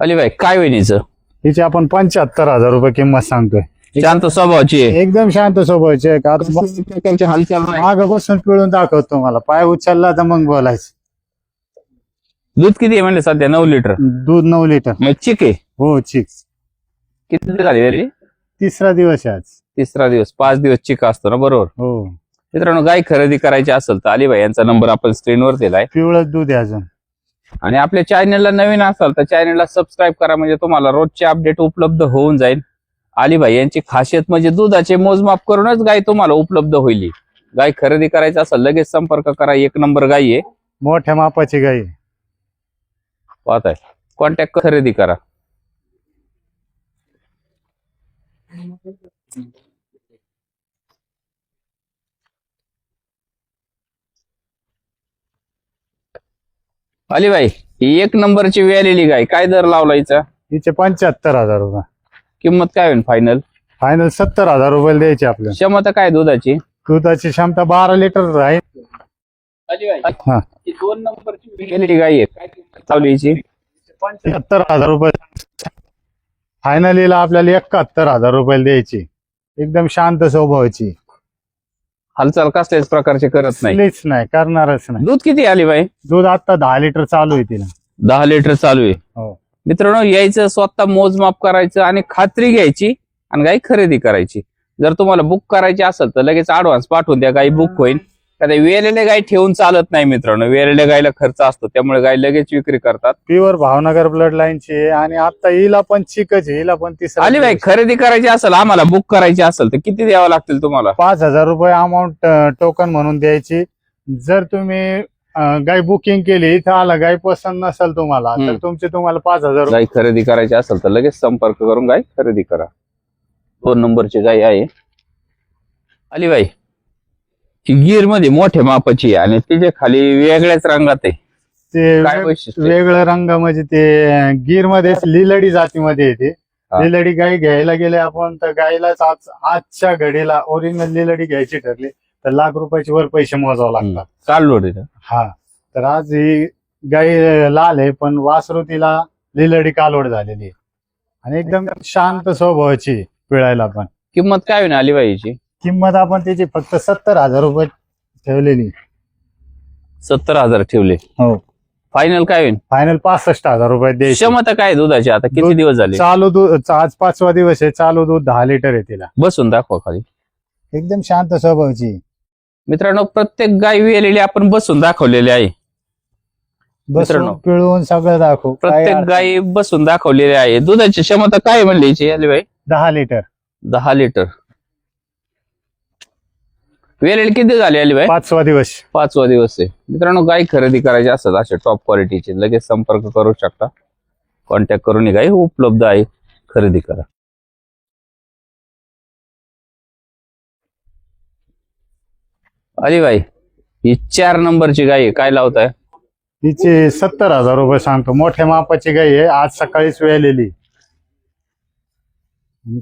अलिबाई काय वहिनीचं हिची आपण पंच्याहत्तर हजार रुपये किंमत सांगतोय. शांत स्वभावाची आहे. एकदम शांत स्वभावाची आहे. का आता त्यांची हालचाल नाही. माग बसून पिळून दाखवतो तुम्हाला. पाय उचलला तर मग बोलायचं. दूध किती आहे म्हणले सध्या? नऊ लिटर. दूध नऊ लिटर. मग चिक आहे? हो चिक. किती दिवस झाले रे तिसरा दिवस आहे आज. तिसरा दिवस. पाच दिवस चिक असतो ना बरोबर? हो. मित्रांनो गाय खरेदी करायची असेल तर अलिबाई यांचा नंबर आपण स्क्रीनवर दिलाय. पिवळं दूध आहे अजून. आणि आपल्या चॅनलला नवीन असाल तर चॅनलला सबस्क्राईब करा. म्हणजे तुम्हाला रोजचे अपडेट उपलब्ध होऊन जाईल. अलिबाई यांची खासियत म्हणजे दुधाचे मोजमाप करूनच गाय तुम्हाला उपलब्ध होईल. गाय खरेदी करायची असेल लगेच संपर्क करा. एक नंबर गाय आहे. मोठ्या मापाची गाई आहे. पाहताय. कॉन्टॅक्ट खरेदी करा. अलिबाई ही एक नंबरची वेळलेली गाय काय? दर लावलायचा हिचे? पंच्याहत्तर हजार रुपये. किंमत काय होईल फायनल फायनल सत्तर हजार रुपये द्यायचे आपल्याला. क्षमता काय दुधाची? दुधाची क्षमता बारा लिटर आहे. हा. दोन नंबरची वेळलेली गाय आहे? काय किंमत लावली हिची? पंच्याहत्तर हजार रुपये. फायनलीला आपल्याला एकाहत्तर हजार रुपये द्यायची. एकदम शांत स्वभावाची. हालचाल कसल्याच प्रकारचे करत नाही? नाही करणारच नाही. दूध किती आली बाई? दूध आता दहा लिटर चालू आहे तिला. दहा लिटर चालू आहे. हो. मित्रांनो यायचं स्वतः मोजमाप करायचं आणि खात्री घ्यायची आणि गाई खरेदी करायची. जर तुम्हाला बुक करायची असेल तर लगेच ऍडव्हान्स पाठवून द्या गाई बुक होईल. कारण वेलेले गाई ठेवून चालत नाही मित्रांनो. वेलेल्या गायला खर्च असतो त्यामुळे गाय लगेच विक्री करतात. प्युअर भावनगर ब्लड लाईनची आहे आणि आता हिला पण चिकच आहे हिला पण तिसरा आली बाई दिवस. खरेदी करायची असेल आम्हाला बुक करायची असेल तर किती द्यावं लागतील तुम्हाला? पाच हजार रुपये अमाऊंट टोकन म्हणून द्यायची. जर तुम्ही अं, गाय बुकिंग केली इथं आला गाय पसंत नसेल तुम्हाला तर हम्म. तुमचे तुम्हाला पाच हजार रुपये. गाय खरेदी करायची असेल तर लगेच संपर्क करून गाय खरेदी करा. दोन नंबरची गाय आहे. आली बाई. ही गिरमध्ये मोठ्या मापाची आहे आणि तिच्या खाली वेगळ्याच रंगात आहे. ते काय वेग- वैशिष्ट्य? आहे? वेगळं रंग म्हणजे ते गिरमध्ये लिलडी जातीमध्ये येते हा. लिलडी गाय घ्यायला गेले आपण तर गायलाच आज आजच्या घडीला ओरिजिनल लिलडी घ्यायची ठरली. तर लाख रुपयाचे वर पैसे मोजावे लागतात. चाललो रे हा. तर आज ही गाय लाल आहे पण वासरू तिला लिलडी कालवड झालेली आहे. आणि एकदम शांत स्वभावाची आहे पिळायला पण. किंमत काय होईल अलिबाईची किंमत आपण त्याची फक्त सत्तर हजार रुपये ठेवलेली. सत्तर हजार ठेवले. हो. फायनल काय होईल? फायनल पासष्ट हजार रुपये द्यायची. क्षमता काय आहे दुधाची? आता किती दूध- दिवस झाले? चालू दूध आज पाचवा दिवस आहे चालू दूध दहा लिटर आहे तिला. बसून दाखवा खाली. एकदम शांत स्वभावाची. मित्रांनो प्रत्येक गाय वेलेली आपण बसून दाखवलेली आहे. मित्रांनो, पिळून सगळं दाखवू. काय प्रत्येक अडचण गाय बसून दाखवलेली आहे. दुधाची क्षमता काय म्हणली याची अलिबाई दहा लिटर. दहा लिटर. वेलेली किती झाली अलिबाई पाचवा दिवस. पाचवा दिवस आहे. मित्रांनो गाय खरेदी करायची असेल अशा टॉप क्वालिटीची लगेच संपर्क करू शकता. कॉन्टॅक्ट करून ही गाय उपलब्ध आहे. खरेदी करा. अली बाई ही चार नंबरची गाय आहे. काय लावताय? तिचे सत्तर हजार रुपये सांगतो. मोठ्या मापाची गाय आहे. आज सकाळीच वेळलेली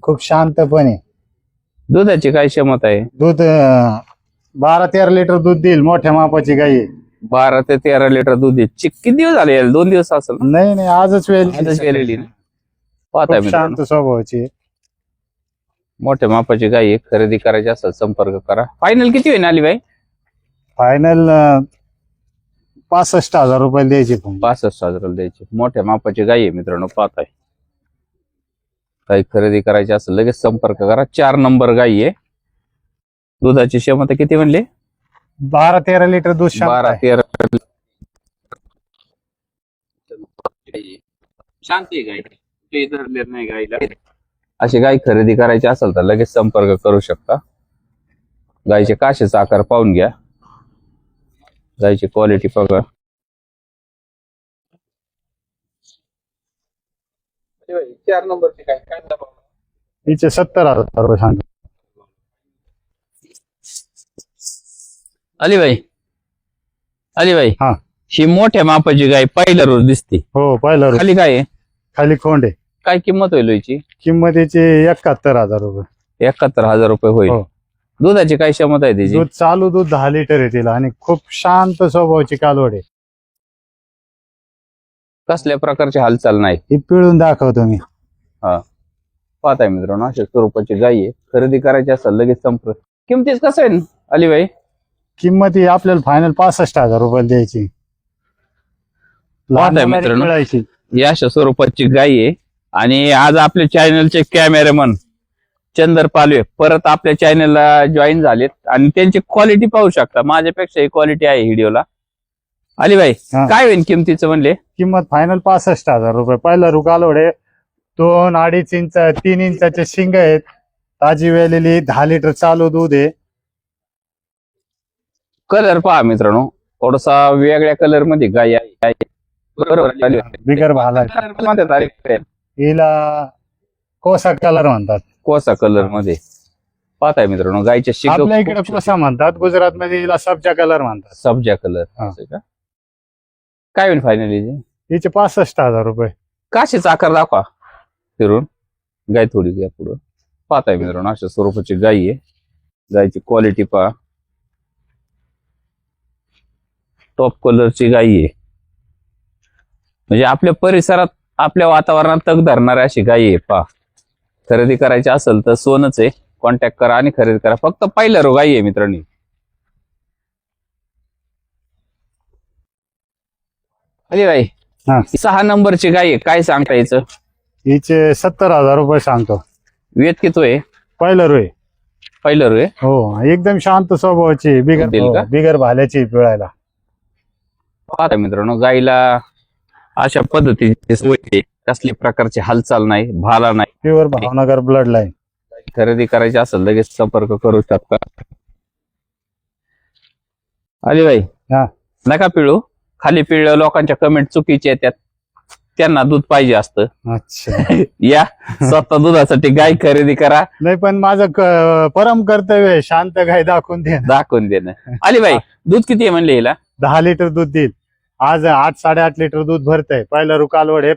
खूप शांतपणे. दुधाची काय क्षमता आहे? दूध अं, बारा तेरा लिटर दूध देईल मोठ्या मापाची गाय आहे बारा ते तेरा लिटर दूध चिक किती दिवस झाले याला? दोन दिवस असेल ना? नाही नाही आजच आजच वेळ वेलेली ना? पाहताय खूप मित्रांनो. शांत स्वभावाची आहे. मोठ्या मापाची गाय आहे. खरेदी करायची असेल संपर्क करा. फायनल किती होईल अली बाई? फायनल पासष्ट हजार रुपये द्यायची पण. पासष्ट हजाराला द्यायची. मोठ्या मापाची गाय आहे मित्रांनो पाहताय. काही खरेदी करायची असेल लगेच संपर्क करा. चार नंबर गाय आहे. दुधाची क्षमता किती म्हणले? बारा तेरा लिटर दूध शांत बारा आहे. तेरा. शांत आहे गाय काही धरले नाही गायला अशी गाय खरेदी करायची असेल तर लगेच संपर्क करू शकता. गायचे काशेचा आकार पाहून घ्या. गायची क्वालिटी बघा. चार नंबरची काय? काय तिचे सत्तर हजार रुपये सांगतो अलीबाई अलीबाई हा. ही मोठ्या मापाची गाय पहिल्या रोज दिसते. हो पहिला रो- खाली काय आहे? खाली खोंड. आहे काय किंमत होईल याची? किंमत याची एकाहत्तर हजार रुपये. एकाहत्तर हजार रुपये होईल. हो. दुधाची काय क्षमता आहे त्याची? दूध चालू दूध दहा लिटर आहे तिला आणि खूप शांत स्वभावाची कालवड आहे. कसल्या प्रकारची हालचाल नाही. ही पिळून दाखवतो मी. पाहताय मित्रांनो अशा स्वरूपाची गाय आहे. खरेदी करायची असेल लगेच संपर्क. किमतीच कसं आहे अलीबाई? किंमत ही आपल्याला फायनल पासष्ट हजार रुपये द्यायची. लहान मुलांनी मित्रांनो. पिळायची या अशा स्वरूपाची गाय आहे. आणि आज आपल्या चॅनलचे कॅमेरामन चंदर पालवे परत आपल्या चॅनलला जॉईन झालेत. आणि त्यांची क्वालिटी पाहू शकता. माझ्यापेक्षा ही क्वालिटी आहे व्हिडिओला अलीबाई हा. काय होईल किमतीचं म्हणले? किंमत फायनल पासष्ट हजार रुपये. पहिला रुकालोडे दोन अडीच इंच तीन इंचाचे शिंग आहेत. ताजी वेलेली दहा लिटर चालू दूध आहे. कलर पहा मित्रांनो. थोडासा वेगळ्या कलरमध्ये गाय आहे. बरोबर अलीबाई? बिगर भाला Colour म्हणतात अरे, हिला कोसा कलर म्हणतात. कोसा कलरमध्ये. पाहताय मित्रांनो गायच्या आपल्या इकडे कोसा म्हणतात. गुजरात मध्ये हिला सब्जा कलर म्हणतात. सब्जा कलर. का? काय होईल फायनली हिचे पासष्ट हजार रुपये. काशीचा आकार दाखवा. फिरून. गाय थोडी घ्या पुढं. पाहताय मित्रांनो अशा स्वरूपाची गाय आहे. गायची क्वालिटी पहा. टॉप कलरची गाय आहे. म्हणजे आपल्या परिसरात आपल्या वातावरणात तग धरणारी अशी गाय आहे पहा. खरेदी करायची असेल तर सोनच आहे. कॉन्टॅक्ट करा आणि खरेदी करा. फक्त पहिल्या रो गाय आहे मित्रांनी. अरे बाई हा. सहा नंबरची गाय आहे. काय सांगता यायचं? हिचे सत्तर हजार रुपये सांगतो. वेद किती आहे? पहिलं रोय पहिलं रे हो एकदम शांत स्वभावाची बिगर का? हो, बिगर भाल्याची पिळायला. पाहता मित्रांनो गायला अशा पद्धतीची सोय आहे. कसली प्रकारची हालचाल नाही भाला नाही. प्युअर भावनगर ब्लड लाईन खरेदी करायची असेल लगेच संपर्क करू शकता. अली भाई हा. नका पिळू. खाली पिळलं लोकांच्या कमेंट चुकीचे येतात. त्यांना दूध पाहिजे असतं. अच्छा. या. स्वतः दुधासाठी गाय खरेदी करा. नाही पण माझं क- परम कर्तव्य आहे शांत गाय दाखवून दे दाखवून देणं. अली भाई दूध किती आहे म्हणले हिला? दहा लिटर दूध देईल. आज आठ साडेआठ लिटर दूध भरतंय. पहिलं रुकालवड हे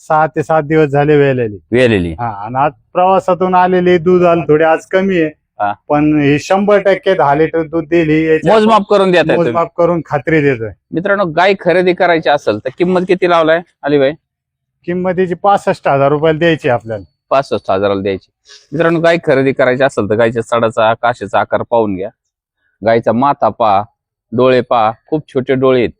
सहा ते सात दिवस झाले वेलेली. वेलेली. हा आणि आज प्रवासातून आलेली दूध आलं थोडी आज कमी हा. आहे पण ही शंभर टक्के दहा लिटर दूध दिली मोजमाप करून देत आहे मोजमाप करून खात्री देतोय मित्रांनो गाय खरेदी करायची असेल तर किंमत किती लावलाय अली भाई किंमतीची पासष्ट हजार रुपयाला द्यायची आपल्याला. पासष्ट हजाराला द्यायची. मित्रांनो गाय खरेदी करायची असेल तर गायच्या सडाचा काशीचा आकार पाहून घ्या. गायचा माथा पा डोळे पा खूप छोटे डोळे आहेत.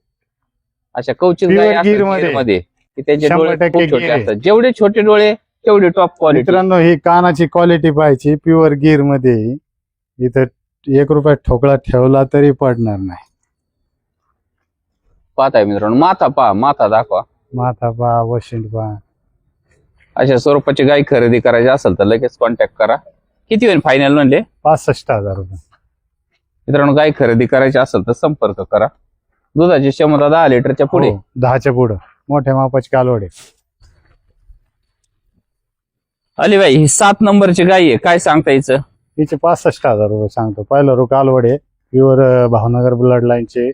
अशा कवचित Pure गाय असतात गिरमध्ये. गिरमध्ये की त्याचे शंभर डोळे टक्के खूप छोटे गिर आहे. असतात. जेवढे छोटे डोळे तेवढे टॉप क्वालिटी मित्रांनो ही कानाची क्वालिटी पाहायची प्युअर गिरमध्ये आहे. इथं एक रुपया ठोकळा ठेवला तरी पडणार नाही. पाहताय मित्रांनो माथा पा माथा दाखवा. माथा पा वशिंड पा अशा स्वरूपाची गाय खरेदी करायची असेल तर लगेच कॉन्टॅक्ट करा. किती होईल फायनल म्हणले? पासष्ट हजार रुपये. मित्रांनो गाय खरेदी करायची असेल तर संपर्क करा. दुधाची क्षमता दहा लिटरच्या पुढे. हो, दहाच्या पुढं. मोठ्या मापाची कालवडे. अली भाई ही सात नंबरची गाय आहे. काय सांगता यायचं हिचे पासष्ट हजार रुपये सांगतो. पहिलं रो कालवडे प्युअर भावनगर ब्लड लाईनचे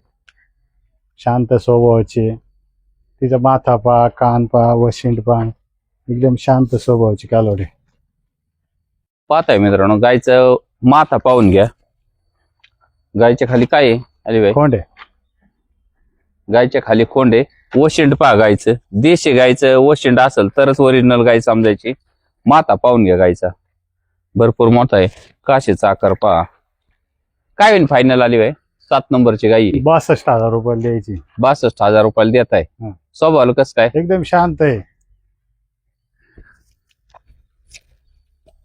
शांत स्वभावाचे. तिचा माथा पा कान पा वशिंड पा एकदम शांत स्वभावाची कालवडे. पाहताय मित्रांनो गायचं माथा पाहून घ्या. गायच्या खाली काय आहे अरे भाई कोंडे. गायच्या खाली खोंड आहे वशिंड पहा गायचं. देशी गायचं वशिंड असेल तरच ओरिजिनल गाय समजायची. माथा पाहून घ्या गायचा. भरपूर मोठा आहे. काशीचा आकार पहा. काय होईल फायनल आली भाई सात नंबरची गाई. बासष्ट हजार रुपये द्यायची. बासष्ट हजार रुपयाला देत आहे. स्वभाव कसं काय? एकदम शांत आहे.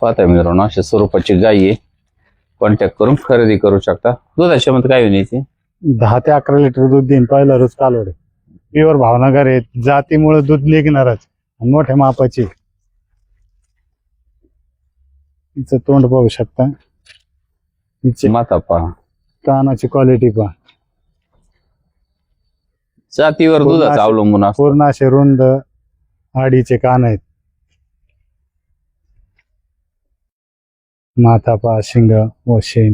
पाहताय मित्रांनो अशा स्वरूपाची गाई आहे. कॉन्टॅक्ट करून खरेदी करू शकता. दुधाची क्षमता काय होईल याची दहा ते अकरा लिटर दूध देईन. पहिला रोज कालवडे. प्युअर भावनगर आहे. जातीमुळे दूध निघणारच. आणि मोठ्या मापाची. तिचं तोंड पाहू शकता. तिचे माथा पहा. कानाची क्वालिटी पहा. जातीवर दुधाचं अवलंबून असतं. पूर्ण असे रुंद आडीचे कान आहेत. माथा पहा शिंग वशेन